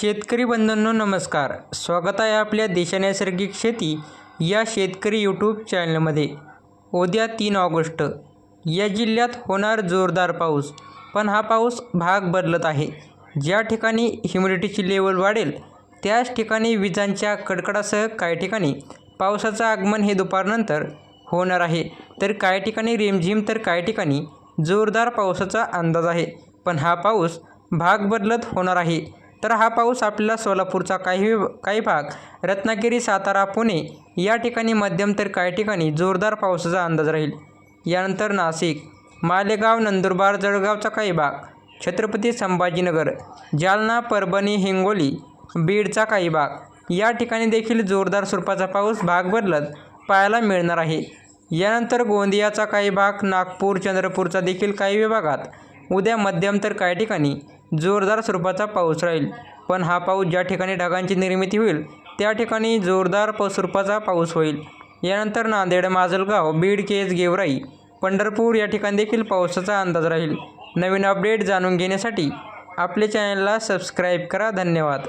शेतकरी बंधूंनो नमस्कार. स्वागत आहे आपल्या देशा नैसर्गिक शेती या शेतकरी यूट्यूब चॅनलमध्ये उद्या तीन ऑगस्ट. या जिल्ह्यात होणार जोरदार पाऊस पण हा पाऊस भाग बदलत आहे. ज्या ठिकाणी ह्युमिडिटीची लेवल वाढेल त्याच ठिकाणी विजांच्या कडकडासह काही ठिकाणी पावसाचं आगमन हे दुपारनंतर होणार आहे. तर काही ठिकाणी रिमझिम तर काही ठिकाणी जोरदार पावसाचा अंदाज आहे. पण हा पाऊस भाग बदलत होणार आहे. तर हा पाऊस आपल्याला सोलापूरचा काही काही भाग रत्नागिरी सातारा पुणे या ठिकाणी मध्यम तर काही ठिकाणी जोरदार पावसाचा अंदाज राहील. यानंतर नाशिक मालेगाव नंदुरबार जळगावचा काही भाग छत्रपती संभाजीनगर जालना परभणी हिंगोली बीडचा काही भाग या ठिकाणी देखील जोरदार स्वरूपाचा पाऊस भाग बदलत पाहायला मिळणार आहे. यानंतर गोंदियाचा काही भाग नागपूर चंद्रपूरचा देखील काही विभागात उद्या मध्यम तर काही ठिकाणी जोरदार स्वरूपाचा पाऊस राहील. पण हा पाऊस ज्या ठिकाणी ढगांची निर्मिती होईल त्या ठिकाणी जोरदार प स्वरूपाचा पाऊस होईल. यानंतर नांदेड माजलगाव बीड केज गेवराई पंढरपूर या ठिकाणी देखील पावसाचा अंदाज राहील. नवीन अपडेट जाणून घेण्यासाठी आपले चॅनलला सबस्क्राईब करा. धन्यवाद.